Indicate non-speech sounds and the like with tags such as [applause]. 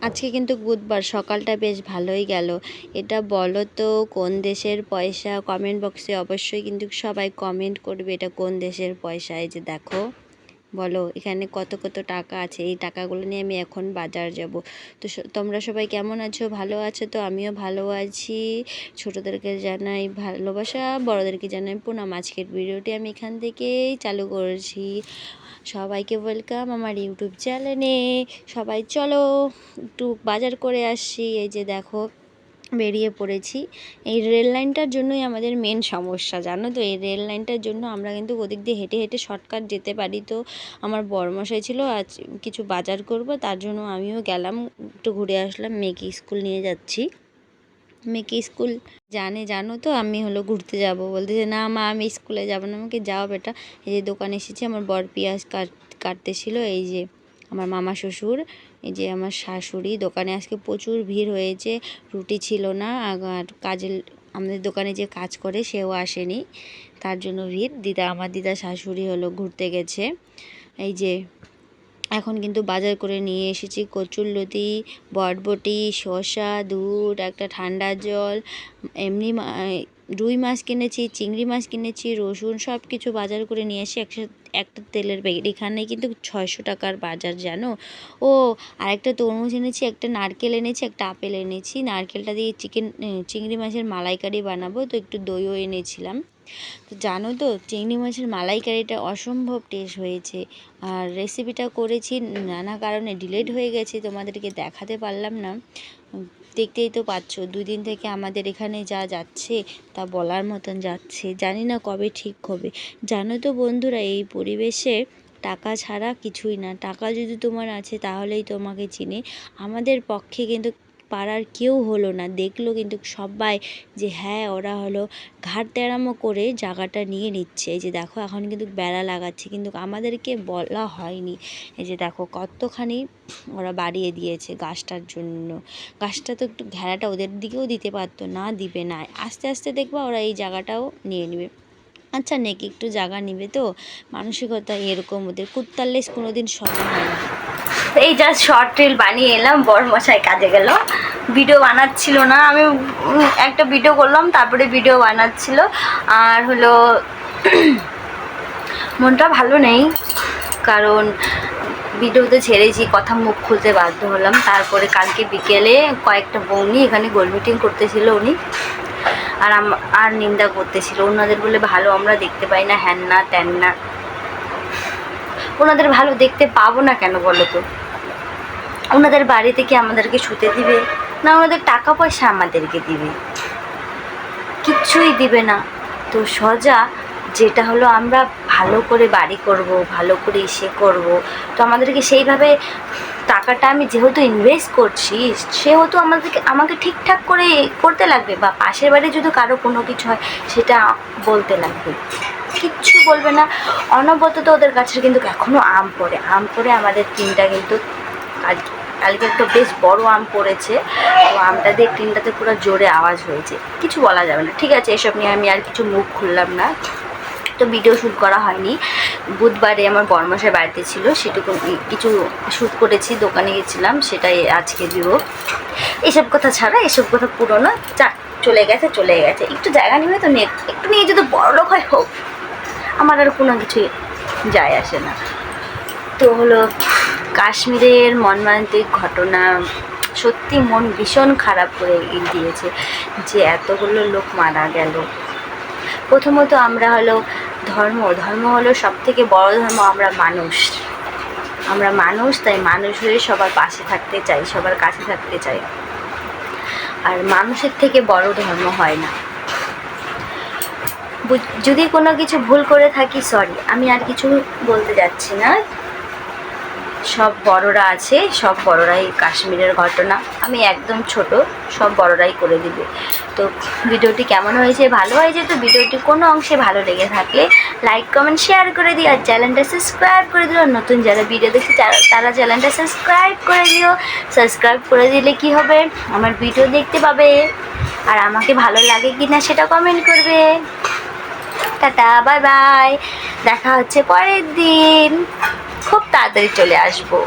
আজকে কিন্তু বুধবার, সকালটা বেশ ভালোই গেল। এটা বলো তো, কোন দেশের পয়সা? কমেন্ট বক্সে অবশ্যই কিন্তু সবাই কমেন্ট করবে এটা কোন দেশের পয়সা। এই যে দেখো, বলো এখানে কত কত টাকা আছে, এই টাকাগুলো নিয়ে আমি এখন বাজার যাব। তো তোমরা সবাই কেমন আছো? ভালো আছো তো? আমিও ভালো আছি। ছোটোদেরকে জানাই ভালোবাসা, বড়োদেরকে জানাই প্রণাম। আজকের ভিডিওটি আমি এখান থেকেই চালু করেছি। সবাইকে ওয়েলকাম আমার ইউটিউব চ্যানেলে সবাই চলো একটু বাজার করে আসছি এই যে দেখো, বেরিয়ে পড়েছি। এই রেল লাইনটার জন্যই আমাদের মেন সমস্যা, জানো তো? এই রেল লাইনটার জন্য আমরা কিন্তু ওদিক দিয়ে হেঁটে হেঁটে শর্টকাট যেতে পারি। তো আমার বরমশাই ছিল, আজ কিছু বাজার করব, তার জন্য আমিও গেলাম, একটু ঘুরে আসলাম, মেয়েকে স্কুল নিয়ে যাচ্ছি। মেয়েকে স্কুল জানে, জানো তো, আমি হলো ঘুরতে যাব। বলতে যে, না মা, আমি স্কুলে যাব না। আমাকে, যাও বেটা। এই যে দোকানে এসেছি, আমার বর পেঁয়াজ কাট, কাটতেছিল, এই যে আমার মামা শ্বশুর, এই যে আমার শাশুড়ি। দোকানে আজকে প্রচুর ভিড় হয়েছে, রুটি ছিল না আর কাজের, আমাদের দোকানে যে কাজ করে সেও আসেনি, তার জন্য ভিড়। দিদা, আমার দিদা শাশুড়ি হলো ঘুরতে গেছে। এই যে এখন কিন্তু বাজার করে নিয়ে এসেছি কচুরলতি, বটবটি, শসা, দুধ, একটা ঠান্ডা জল, এমনি রুই মাছ কিনেছি, চিংড়ি মাছ কিনেছি, রসুন সব কিছু বাজার করে নিয়ে এসে একসাথে, একটা তেলের প্যাকেট। এখানে কিন্তু ছয়শো টাকার বাজার, জানো? ও, আরেকটা তরমুজ এনেছি, একটা নারকেল এনেছি, একটা আপেল এনেছি। নারকেলটা দিয়ে চিকেন চিংড়ি মাছের মালাইকারি বানাবো, তো একটু দইও এনেছিলাম। তো জানো তো, চিংড়ি মাছের মালাইকারিটা অসম্ভব টেস্ট হয়েছে। আর রেসিপিটা করেছি, নানা কারণে ডিলেট হয়ে গেছে, তোমাদেরকে দেখাতে পারলাম না। দেখতেই তো পাচ্ছ দুই দিন থেকে আমাদের এখানে যা যাচ্ছে, তা বলার মতন যাচ্ছে। জানি না কবে ঠিক হবে। জানো তো বন্ধুরা, এই পরিবেশে টাকা ছাড়া কিছুই না। টাকা যদি তোমার আছে, তাহলেই তোমাকে চিনে। আমাদের পক্ষে কিন্তু পাড়ার কেউ হলো না। দেখল কিন্তু সবাই যে হ্যাঁ ওরা হলো ঘাট তেরামো করে জায়গাটা নিয়ে নিচ্ছে। এই যে দেখো, এখন কিন্তু বেড়া লাগাচ্ছে। কিন্তু আমাদেরকে বলা হয়নি। এই যে দেখো, কতখানি ওরা বাড়িয়ে দিয়েছে গাছটার জন্য। গাছটা তো একটু ঘেরাটা ওদের দিকেও দিতে পারতো, না দিবে না। আস্তে আস্তে দেখবা ওরা এই জায়গাটাও নিয়ে নেবে। আচ্ছা নেকি একটু জায়গা নিবে তো? মানসিকতা এরকম ওদের। কুত্তারলেস কোনো দিন সমান হয় না। এই জাস্ট শর্ট রিল বানিয়ে এলাম বর মশাই কাজে গেল। ভিডিও বানাচ্ছিল না। আমি একটা ভিডিও করলাম, তারপরে ভিডিও বানাচ্ছিল। আর হলো, [clears throat] মনটা ভালো নেই, কারণ ভিডিওতে ছেড়েছি, কথা মুখ খুলতে বাধ্য হলাম। তারপরে কালকে বিকেলে কয়েকটা বৌনি এখানে গোল মিটিং করতেছিল উনি। আর আর নিন্দা করতেছিল। ওনাদের বলে, ভালো, আমরা দেখতে পাই না, হ্যান না, ত্যান না। ওনাদের ভালো দেখতে পাবো না কেন বলো তো? ওনাদের বাড়িতে কি আমাদেরকে শুতে দিবে? না ওনাদের টাকা পয়সা আমাদেরকে দিবে। কিচ্ছুই দিবে না। তো সজা যেটা হলো আমরা ভালো করে বাড়ি করব, ভালো করে ইসে করব। তো আমাদেরকে সেইভাবে টাকাটা আমি যেহেতু ইনভেস্ট করছি, সেহেতু আমাদেরকে, আমাকে ঠিকঠাক করে করতে লাগবে বা পাশের বাড়ি যদি কারও কোনো কিছু হয় সেটা বলতে লাগবে। কিচ্ছু বলবে না। অনবরত ওদের গাছের কিন্তু এখনও আম পড়ে। আম পড়ে আমাদের তিনটা কিন্তু কালকে কালকে একটা বেশ বড় আম পড়েছে, তো আমটা দিয়ে তিনটাতে পুরো জোরে আওয়াজ হয়েছে। কিছু বলা যাবে না। ঠিক আছে, এসব নিয়ে আমি আর কিছু মুখ খুললাম না। তো ভিডিও শ্যুট করা হয়নি। বুধবারে আমার বর্মশাই বাড়িতে ছিল, সেটুকু কিছু শ্যুট করেছি, দোকানে গেছিলাম, সেটাই আজকে দিব। এসব কথা ছাড়া, এসব কথা পুরোনো। চা চলে গেছে চলে গেছে। একটু জায়গা নিবে তো নে একটু নিয়ে যদি বড় লোক হয়, হোক। আমার আর কোনো কিছু যায় আসে না। তো হলো কাশ্মীরের মর্মান্তিক ঘটনা সত্যি মন ভীষণ খারাপ করে দিয়েছে যে এতগুলো লোক মারা গেল। প্রথমত আমরা হলো ধর্ম ধর্ম হলো সব থেকে বড় ধর্ম আমরা মানুষ। আমরা মানুষ, তাই মানুষ হয়ে সবার পাশে থাকতে চাই, সবার কাছে থাকতে চাই। আর মানুষের থেকে বড় ধর্ম হয় না। যদি কোনো কিছু ভুল করে থাকি সরি আমি আর কিছু বলতে যাচ্ছি না। সব বড়রা আছে, সব বড়রাই কাশ্মীরের ঘটনা। আমি একদম ছোট, সব বড়রাই করে দিবে। তো ভিডিওটি কেমন হয়েছে? ভালো হয়েছে তো ভিডিওটি কোনো অংশে ভালো লেগে থাকলে লাইক কমেন্ট শেয়ার করে দিও। আর চ্যানেলটা সাবস্ক্রাইব করে দিও। আর নতুন যারা ভিডিও দেখছে, তারা- তারা চ্যানেলটা সাবস্ক্রাইব করে দিও। সাবস্ক্রাইব করে দিলে কি হবে? আমার ভিডিও দেখতে পাবে। আর আমাকে ভালো লাগে কি না সেটা কমেন্ট করবে। টাটা বাই বাই দেখা হচ্ছে পরের দিন। খুব তাড়াতাড়ি চলে আসবো